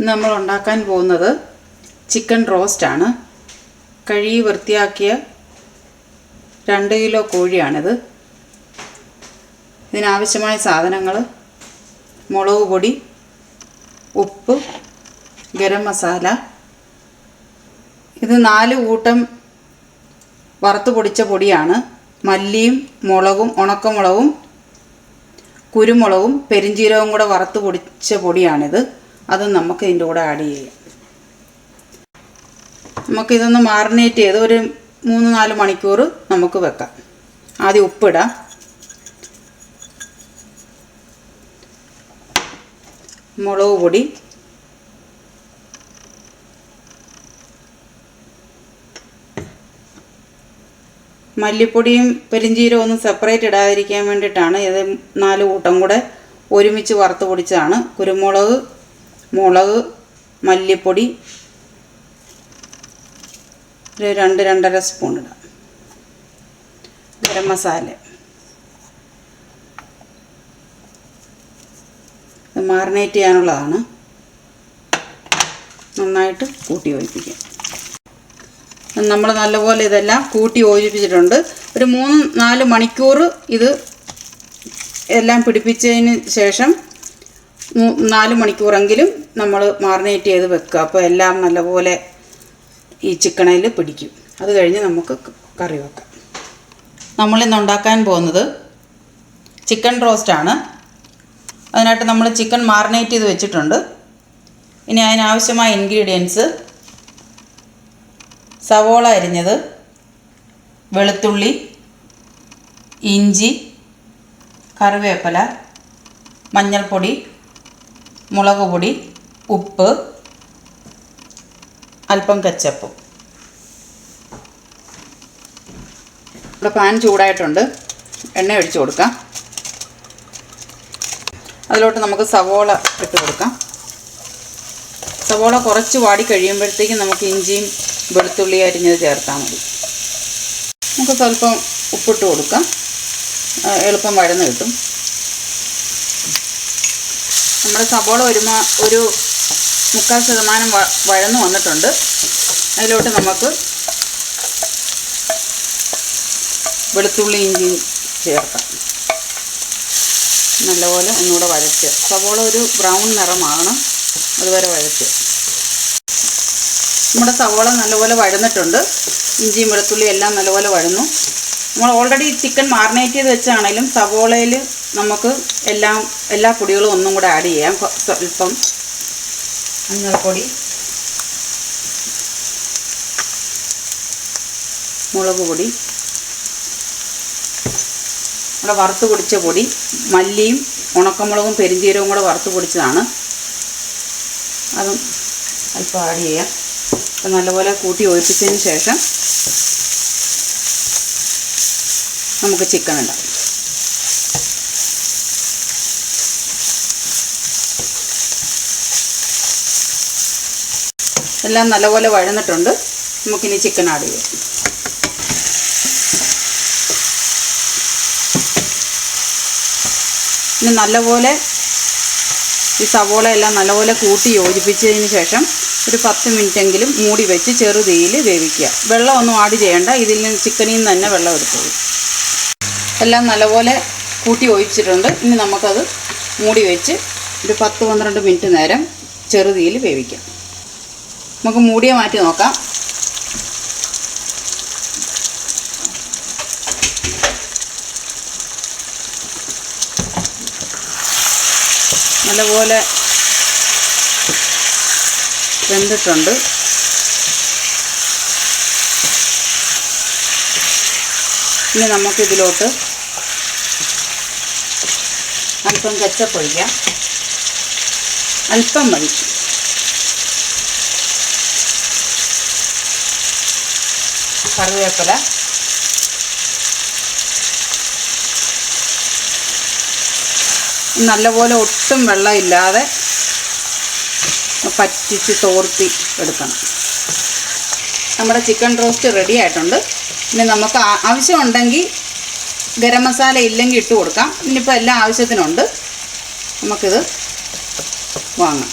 നമ്മൾ ഉണ്ടാക്കാൻ പോകുന്നത് ചിക്കൻ റോസ്റ്റാണ്. കഴുകി വൃത്തിയാക്കിയ രണ്ട് കിലോ കോഴിയാണിത്. ഇതിനാവശ്യമായ സാധനങ്ങൾ മുളക് പൊടി ഉപ്പ് ഗരം മസാല. ഇത് നാല് കൂട്ടം വറുത്ത് പൊടിച്ച പൊടിയാണ്. മല്ലിയും മുളകും ഉണക്കമുളകും കുരുമുളകും പെരിഞ്ചീരകവും കൂടെ വറുത്ത് പൊടിച്ച പൊടിയാണിത്. അത് നമുക്ക് ഇതിന്റെ കൂടെ ആഡ് ചെയ്യാം. നമുക്കിതൊന്ന് മാറിനേറ്റ് ചെയ്ത് ഒരു മൂന്ന് നാല് മണിക്കൂർ നമുക്ക് വെക്കാം. ആദ്യം ഉപ്പിടാം. മുളക് പൊടി. മല്ലിപ്പൊടിയും പെരിഞ്ചീരവും ഒന്നും സെപ്പറേറ്റ് ഇടാതിരിക്കാൻ വേണ്ടിയിട്ടാണ് ഇത് നാല് കൂട്ടം കൂടെ ഒരുമിച്ച് വറുത്ത് പൊടിച്ചതാണ്. കുരുമുളക് മുളക് മല്ലിപ്പൊടി ഒരു രണ്ട് രണ്ടര സ്പൂൺ ഇടാം. ഗരം മസാല. ഇത് മാറിനേറ്റ് ചെയ്യാനുള്ളതാണ്. നന്നായിട്ട് കൂട്ടി യോജിപ്പിക്കാം. നമ്മൾ നല്ലപോലെ ഇതെല്ലാം കൂട്ടി യോജിപ്പിച്ചിട്ടുണ്ട്. ഒരു മൂന്ന് നാല് മണിക്കൂർ ഇത് എല്ലാം പിടിപ്പിച്ചതിന് ശേഷം നാല് മണിക്കൂറെങ്കിലും നമ്മൾ മാറിനേറ്റ് ചെയ്ത് വെക്കുക. അപ്പോൾ എല്ലാം നല്ലപോലെ ഈ ചിക്കണിൽ പിടിക്കും. അത് കഴിഞ്ഞ് നമുക്ക് കറി വെക്കാം. നമ്മളിന്ന് ഉണ്ടാക്കാൻ പോകുന്നത് ചിക്കൻ റോസ്റ്റാണ് അതിനായിട്ട് നമ്മൾ ചിക്കൻ മാറിനേറ്റ് ചെയ്ത് വെച്ചിട്ടുണ്ട്. ഇനി അതിനാവശ്യമായ ഇൻഗ്രീഡിയൻസ് സവോള അരിഞ്ഞത് വെളുത്തുള്ളി ഇഞ്ചി കറിവേപ്പില മഞ്ഞൾപ്പൊടി മുളക് പൊടി ഉപ്പ് അല്പം കച്ചപ്പും. ഇവിടെ പാൻ ചൂടായിട്ടുണ്ട്. എണ്ണ ഒഴിച്ചു കൊടുക്കാം. അതിലോട്ട് നമുക്ക് സവോള ഇട്ട് കൊടുക്കാം. സവോള കുറച്ച് വാടി കഴിയുമ്പോഴത്തേക്കും നമുക്ക് ഇഞ്ചിയും വെളുത്തുള്ളി അരിഞ്ഞത് ചേർത്താൽ മതി. നമുക്ക് സ്വല്പം ഉപ്പിട്ട് കൊടുക്കാം. എളുപ്പം വഴന്ന് കിട്ടും. നമ്മുടെ സവോള വരുമ്പോൾ ഒരു മുക്കാൽ ശതമാനം വഴന്നു വന്നിട്ടുണ്ട്. അതിലോട്ട് നമുക്ക് വെളുത്തുള്ളി ഇഞ്ചി ചേർക്കാം. നല്ലപോലെ ഒന്നുകൂടെ വരച്ച് സവോള ഒരു ബ്രൗൺ നിറമാകണം അതുവരെ വഴറ്റുക. നമ്മുടെ സവോള നല്ലപോലെ വഴന്നിട്ടുണ്ട്. ഇഞ്ചിയും വെളുത്തുള്ളിയും എല്ലാം നല്ലപോലെ വഴന്നു. നമ്മൾ ഓൾറെഡി ചിക്കൻ മാറിനേറ്റ് ചെയ്ത് വെച്ചാണെങ്കിലും സവോളയിൽ നമുക്ക് എല്ലാം എല്ലാ പൊടികളും ഒന്നും കൂടെ ആഡ് ചെയ്യാം. സ്വല്പം മഞ്ഞൾപ്പൊടി മുളക് പൊടി നമ്മുടെ വറുത്ത് പൊടിച്ച പൊടി മല്ലിയും ഉണക്കമുളകും പെരിഞ്ചീരവും കൂടെ വറുത്ത് പൊടിച്ചതാണ്. അതും അല്പം ആഡ് ചെയ്യാം. അപ്പം നല്ലപോലെ കൂട്ടി ഒഴിപ്പിച്ചതിന് ശേഷം നമുക്ക് ചിക്കൻ ഇടാം. എല്ലാം നല്ലപോലെ വഴന്നിട്ടുണ്ട്. നമുക്കിനി ചിക്കൻ ആഡ് ചെയ്യാം. ഇനി നല്ലപോലെ ഈ സവോള എല്ലാം നല്ലപോലെ കൂട്ടി യോജിപ്പിച്ചതിന് ശേഷം ഒരു പത്ത് മിനിറ്റെങ്കിലും മൂടി വെച്ച് ചെറുതീയിൽ വേവിക്കുക. വെള്ളമൊന്നും ആഡ് ചെയ്യേണ്ട. ഇതിൽ നിന്ന് ചിക്കനിൽ നിന്ന് തന്നെ വെള്ളം എടുത്തോളൂ. എല്ലാം നല്ലപോലെ കൂട്ടി ഒഴിച്ചിട്ടുണ്ട് ഇനി നമുക്കത് മൂടി വെച്ച് ഒരു പത്ത് പന്ത്രണ്ട് മിനിറ്റ് നേരം ചെറുതീയിൽ വേവിക്കാം. നമുക്ക് മൂടിയെ മാറ്റി നോക്കാം. നല്ലപോലെ വെന്തിട്ടുണ്ട്. ഇനി നമുക്കിതിലോട്ട് അല്പം കച്ചപ്പൊഴിക്കാം അല്പം മതി കറിവേപ്പില. നല്ലപോലെ ഒട്ടും വെള്ളമില്ലാതെ പറ്റിച്ച് തോർത്തി എടുക്കണം. നമ്മുടെ ചിക്കൻ റോസ്റ്റ് റെഡി ആയിട്ടുണ്ട്. ഇനി നമുക്ക് ആവശ്യമുണ്ടെങ്കിൽ ഗരം മസാല ഇല്ലെങ്കിൽ ഇട്ട് കൊടുക്കാം. ഇനിയിപ്പോൾ എല്ലാ ആവശ്യത്തിനുണ്ട്. നമുക്കിത് വാങ്ങാം.